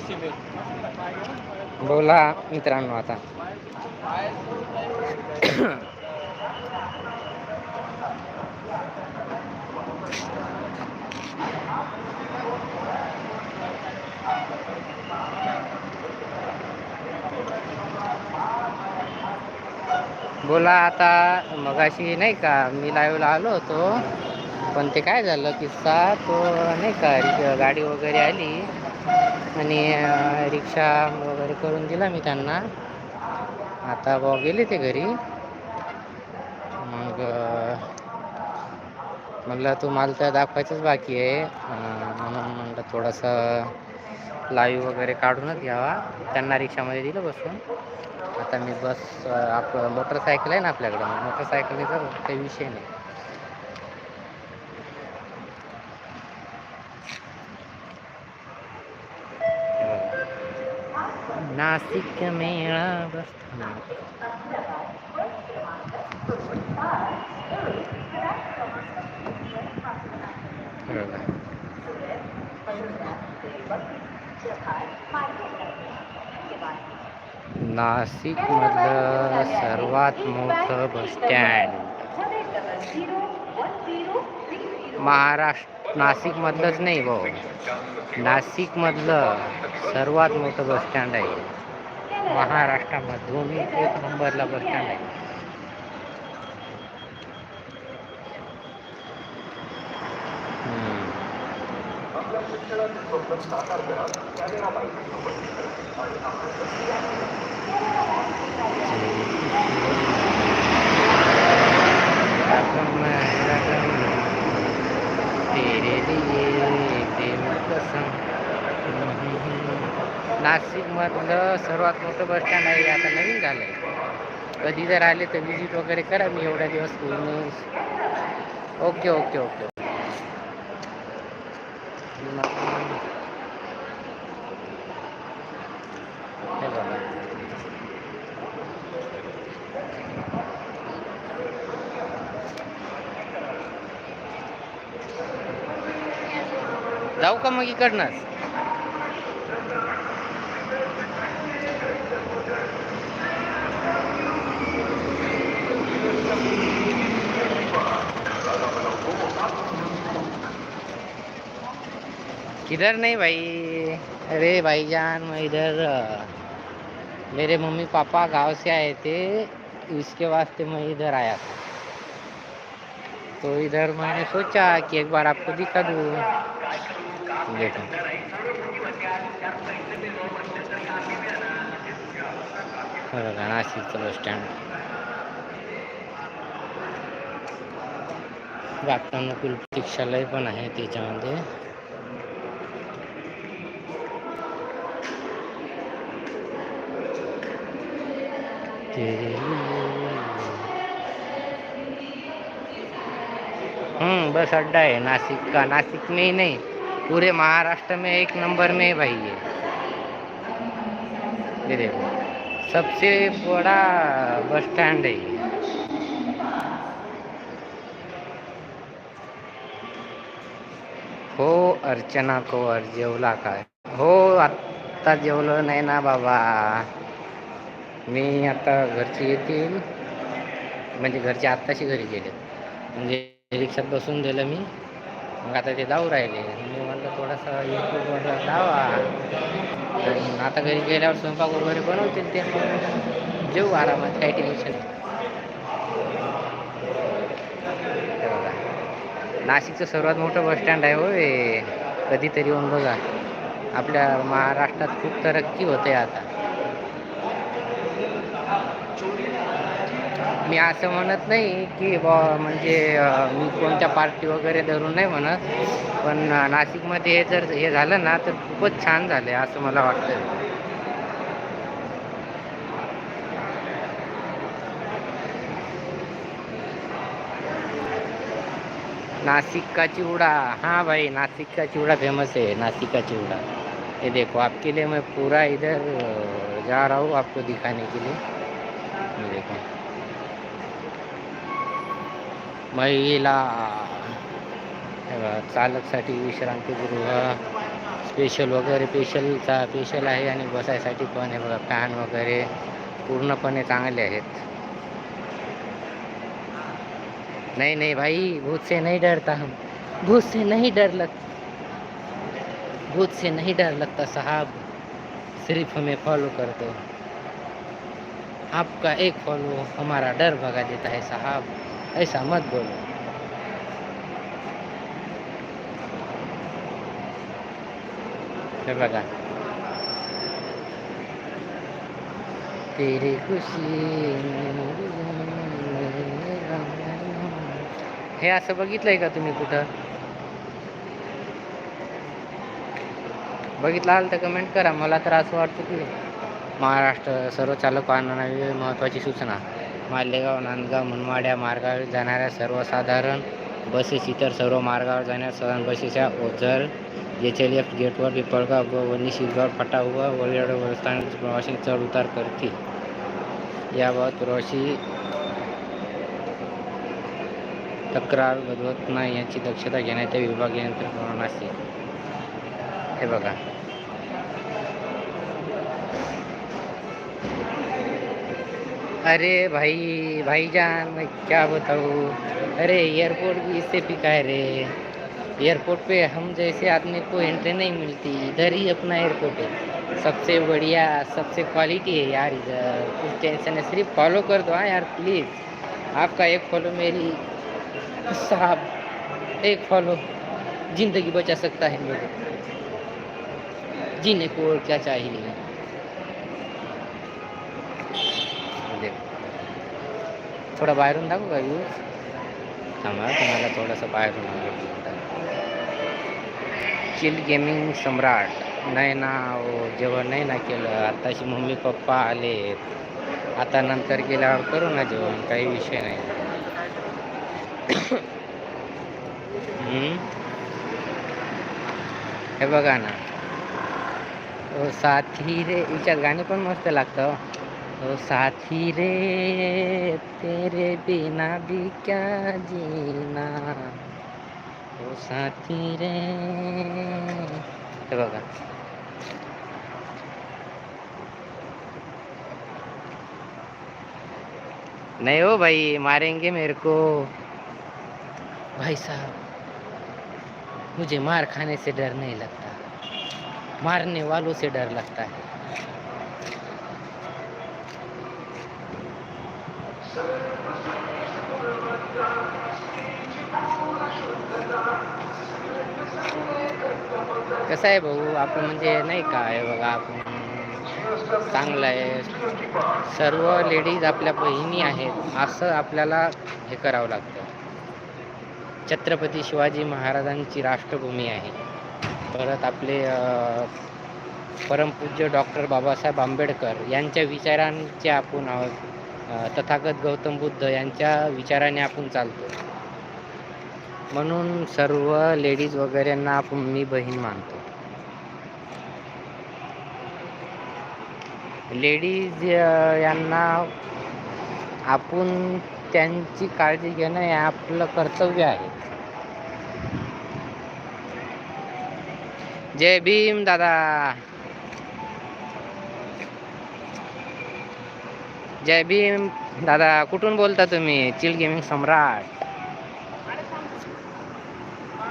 Cement बोला मित्रांनो आता. बोला आता मगाशी नाही का मी लाईव्हला आलो होतो. पण ते काय झालं किस्सा तो नाही का गाडी वगैरे आली आणि रिक्षा वगैरे करून दिला मी त्यांना. आता भाऊ गेले ते घरी. मग म्हटलं तू मला तर दाखवायचंच बाकी आहे. म्हणून म्हटलं थोडंसं लाईव्ह वगैरे काढूनच घ्यावा. त्यांना रिक्षामध्ये दिलं बसून. आता मी बस आप मोटरसायकल आहे ना आपल्याकडं. मोटरसायकलीचा काही विषय नाही. नाशिक मेळा बरोबर. नाशिक मधलं सर्वात मोठं बस स्टँड महाराष्ट्र नाशिक मधलंच नाही भाऊ. नाशिक मधलं सर्वात मोठं बस स्टँड आहे. महाराष्ट्रामधून एक नंबरला बस स्टँड आहे. त्याने आपण लिए दिल कसम नाशिक मधलं सर्वात मोठं बस स्टँड आहे आता नवीन झालंय. कधी जर आले तर व्हिजिट वगैरे करा मी एवढ्या दिवस पूर्ण ओके ओके ओके जाऊ का मग इकडनंच? किधर नहीं भाई। अरे भाईजान, मैं इधर मेरे मम्मी पापा गाँव से आए थे इसके वास्ते मैं इधर आया था। तो इधर मैंने सोचा कि एक बार आपको दिखा दूँ। देखो। हे बघा नाशिकचं बस स्टँड। प्रतीक्षालय पण आहे त्याच्यामध्ये तेरे हम्म बस अड्डा है, नासिक का। नासिक में ही नहीं, पूरे महाराष्ट्र में एक नंबर में भाई ये। ये देखो, सबसे बड़ा बस स्टैंड है ये। हो अर्चना कोवर जेवला काय हो। आत्ता जेवलो नाही ना बाबा। मी आता घरचे येतील. म्हणजे घरचे आत्ताशी घरी गेले म्हणजे रिक्षात बसून दिलं मी. मग आता ते जाऊ राहिले. मी म्हटलं थोडासा यूट्यूबवर लावा आणि आता घरी गेल्यावर स्वयंपाक वगैरे बनवतील ते. मग जेऊ आरामात काही टेन्शन नाशिकचं सर्वात मोठं बसस्टँड आहे होय. कधीतरी येऊन बघा. आपल्या महाराष्ट्रात खूप तरक्की होते आता. मी असं म्हणत नाही की बा म्हणजे मी कोणत्या पार्टी वगैरे धरून नाही म्हणत. पण नाशिकमध्ये हे जर हे झालं ना तर खूपच छान झालं आहे असं मला वाटतं नासिक का चिवड़ा हाँ भाई नासिक का चिवड़ा फेमस है नासिक का चिवड़ा ये देखो आपके लिए मैं पूरा इधर जा रहा हूँ आपको दिखाने के लिए. देखो. महिला. बघा, चालकसाठी विश्रांतीगृह स्पेशल वगैरे पेशलचा स्पेशल आहे आणि बसायसाठी पण आहे बघा फॅन वगैरे पूर्णपणे चांगले आहेत. नहीं नहीं भाई भूत से नहीं डरता. हम भूत से नहीं डर लग भूत से नहीं डर लगता साहब सिर्फ हमें फॉलो कर दो आपका एक फॉलो हमारा डर भगा देता है साहब. ऐसा मत बोलो. हे बघा. तेरी खुशी हे असं बघितलंय का तुम्ही कुठं? बघितलं आलं तर कमेंट करा. मला तर असं वाटतं की महाराष्ट्र सर्व चालक वाहनांना महत्त्वाची सूचना. मालेगाव नांदगाव मनमाड्या मार्गावर जाणाऱ्या सर्वसाधारण बसेस इतर सर्व मार्गावर जाणाऱ्या साधारण बसेसच्या ओझर एच एल एफ गेटवर पिपळगाव व वनी शिरगाव फटा व वळीवाडा स्थानिक प्रवासी चढ उतार करतील. याबाबत प्रवासी तक्रार बदलत नाही याची दक्षता घेण्यात विभागीय यंत्रणा असेल हे बघा. अरे भाई, भाईजान, मैं क्या बताऊँ? अरे एयरपोर्ट भी इससे पिका है। रे एयरपोर्ट पे हम जैसे आदमी को एंट्री नहीं मिलती, इधर ही अपना एयरपोर्ट है। सबसे बढ़िया, सबसे क्वालिटी है यार इधर। कुछ टेंशन है, सिर्फ़ फॉलो कर दो हाँ यार प्लीज़ आपका एक फॉलो मेरी, साहब, एक फॉलो ज़िंदगी बचा सकता है मेरी। जीने को और क्या चाहिए? थोडा बाहेरून दाखवू का व्ह्यू थांबा तुम्हाला थोडंसं बाहेरून चिल गेमिंग सम्राट. नाही ना जेवण नाही ना केलं. आताशी मम्मी पप्पा आले आता नंतर गेल्यावर करू ना जेवण काही विषय नाही? हे बघा ना. साथी रे हिच्यात गाणी पण मस्त लागतं. ओ साथी रे, तेरे बिना भी क्या जीना? ओ साथी रे, हे नहीं हो भाई, मारेंगे मेरे को। भाई साहब, मुझे मार खाने से डर नहीं लगता। मारने वालों से डर लगता है। कसं आहे भाऊ? आपण म्हणजे नाही का बघा आपण चांगलं आहे. सर्व लेडीज आपल्या बहिणी आहेत असं आपल्याला हे करावं लागतं. छत्रपती शिवाजी महाराजांची राष्ट्रभूमी आहे. परत आपले परमपूज्य डॉक्टर बाबासाहेब आंबेडकर यांच्या विचारांचे आपण आहोत. तथागत गौतम बुद्ध यांच्या विचाराने आपण चालतो. म्हणून सर्व लेडीज वगैरेंना आपण मी बहीण मानतो. लेडीज यांना आपण त्यांची काळजी घेणं हे आपलं कर्तव्य आहे. जय भीम दादा! जय भीम. दादा कुठून बोलता तुम्ही? चिल गेमिंग सम्राट.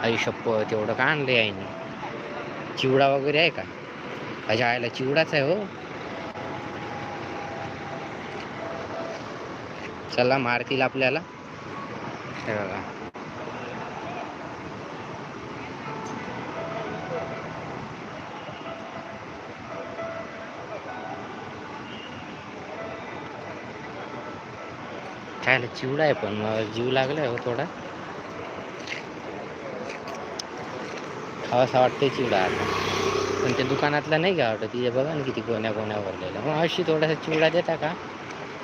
आई तेवढं का आणलं आईने? चिवडा वगैरे आहे का? माझ्या आईला चिवडाच आहे हो. चला मारतील आपल्याला. हे बघा. खायला चिवडा आहे पण जीव लागलाय हो थोडा. खावासा वाटतंय चिवडा आता. पण त्या दुकानातला नाही का वाटत तिथे बघा ना किती कोण्या कोण्या भरलेला मग अशी थोडासा चिवडा देता का?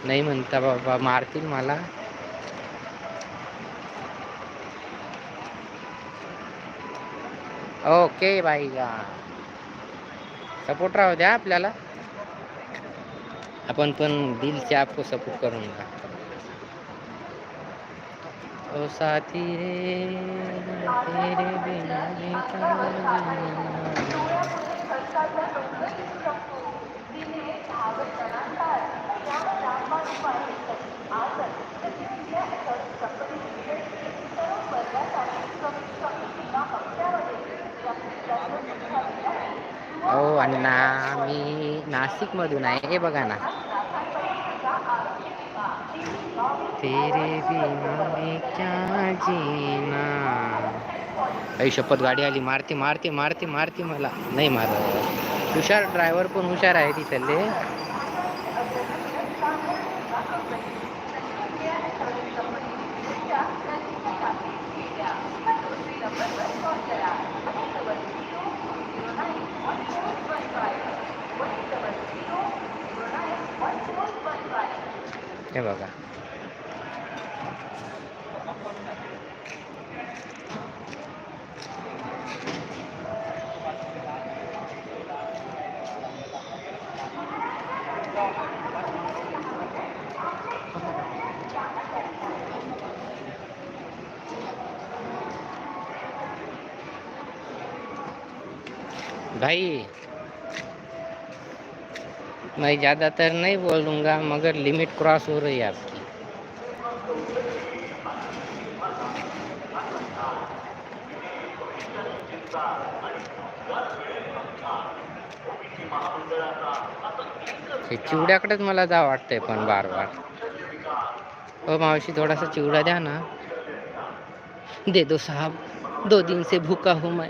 नाही म्हणता बाबा मारतील मला. ओके बाई का सपोर्ट राहू द्या आपल्याला. आपण पण दिल से आपको सपोर्ट करूंगा ओ साथी रे तेरे बिना। हो ना मी नाशिक मधून आहे हे बघा ना तेरे बिना मैं क्या जीना। आई शपथ गाडी आली. मारते मारते मारते मारते मला. नाही मार हुशार ड्रायव्हर पण हुशार आहे तिथले. हे बघा. भाई मैं ज़्यादातर नहीं बोलूँगा मगर लिमिट क्रॉस हो रही है आपकी। हे चिवड्याकडेच मला जा वाटतंय पण बार बार हो मावशी थोडासा चिवडा द्या ना. दे दो साहब दो दिन से भूखा हूँ मैं.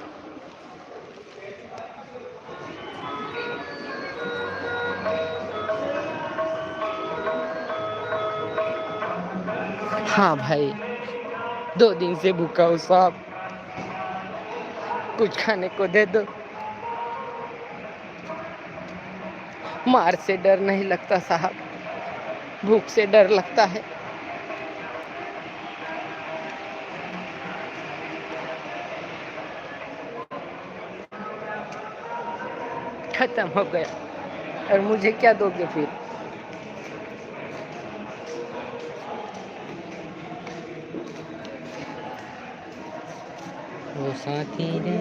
हाँ भाई, दो दिन से भूखा हूँ साहब। कुछ खाने को दे दो। मार से डर नहीं लगता साहब, भूख से डर लगता है। खत्म हो गया। और मुझे क्या दोगे फिर? ओ साथी रे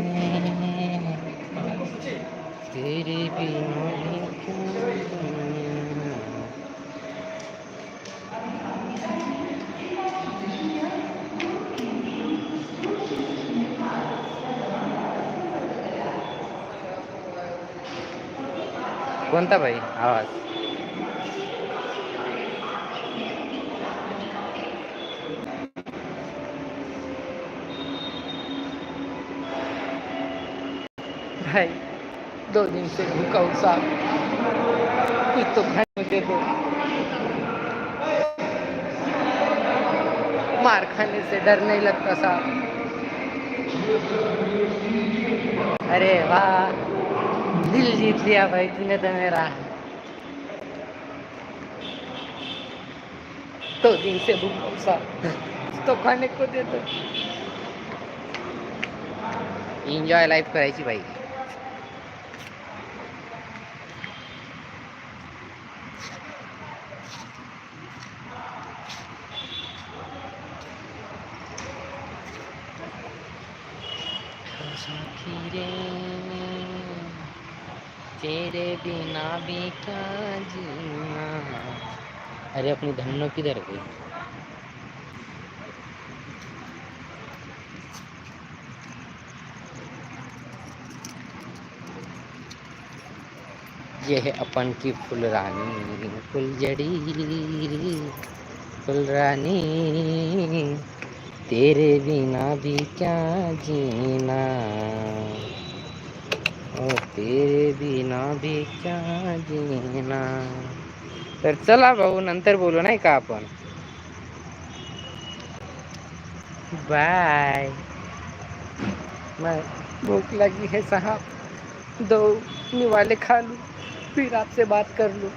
तेरे बिना भी क्या जीना। कोणता भाई आवाज भाई दो दिन से भूखा हूँ कुछ तो दे दो मार खाने से डर नहीं लगता साहब अरे वाह दिल जीत लिया भाई तूने तो मेरा. तो दिन से भूखा हूँ तो खाने को दे दो एन्जॉय लाईफ करायची भाई साथी रे तेरे बिना भी जीना? अरे, अपनी धन्नो किधर गई? ये है अपन की फुलरानी, फुलझड़ी, फुलरानी। तेरे बिना भी क्या जीना? ओ, तेरे बिना भी क्या जीना? तर चला भाऊ, नंतर बोलू नाही का आपण? बाय. बाय भूख लगी है साहब. दो निवाले खा लूँ, फिर आपसे बात कर लूँ.